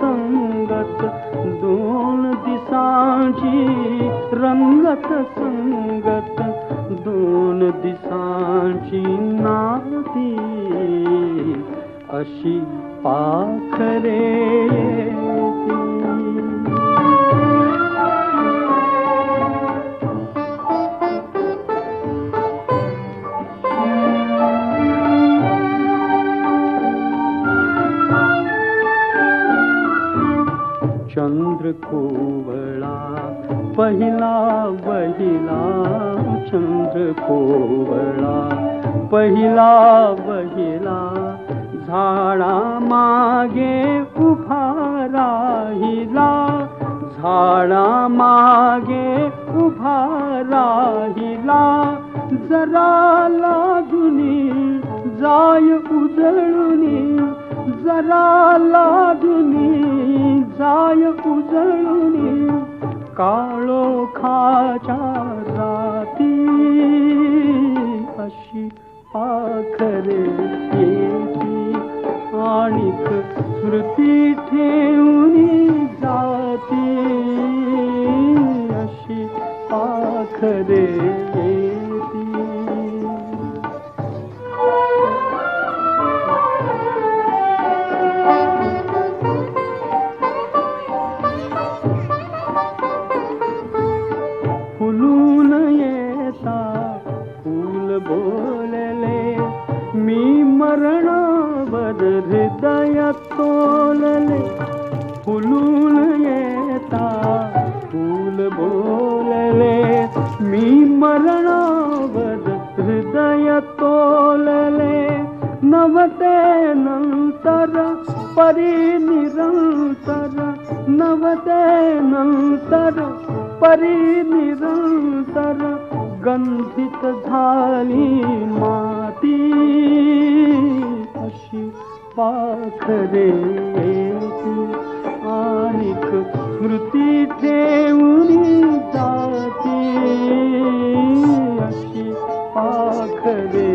संगत दोन दिसांची रंगत संगत दोन दिसांची नाती अशी पाखरे कोवळा पहिला बहिला चंद्र कोवळा पहिला बहिला झाडा मागे उभा राहिला झाडा मागे उभा राहिला जरा लागुनी जाय उजळुनी जरा लागली जाय उजळणी काळो खाच्या राती. अशी पाखरे येती आणिक स्मृती ठेवून जाती. अशी पाखरे येती. ಬೋಲಲೆ ಮೀ ಮರಣ ಬದರ್ ಹೃದಯ ತೋಲಲೆ ಹುಲೂಲ ಏತಾ ಫೂಲ ಬೋಲಲೆ ಮೀ ಮರಣ ಬದರ್ ಹೃದಯ ತೋಲಲೆ ನವತೆ ನಂತರ ಪರಿ ನಿರಂತರ ನವತೆ ನಂತರ ಪರಿ ನಿರಂತರ गंधित झाली माती. अशी पाखरे येती आणिक स्मृती ठेवून जाती. अशी पाखरे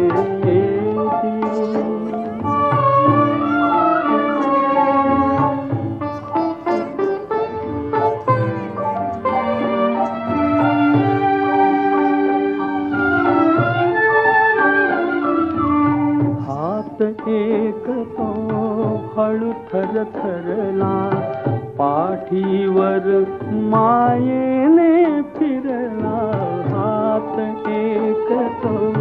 हात एक तो हळू थर थरला पाठीवर मायेने फिरला. हात एक तो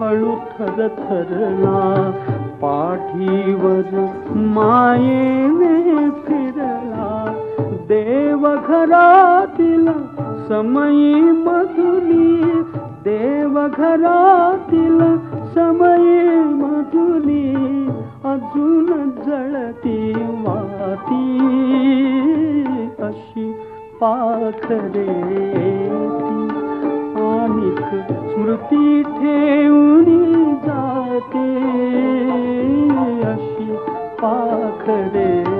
हळू थर थरला पाठीवर मायेने फिरला. देवघरातील समयी मधुली. देवघरातील समयी पाखरे आणिक स्मृती ठेवणी जाते अशी पाखरे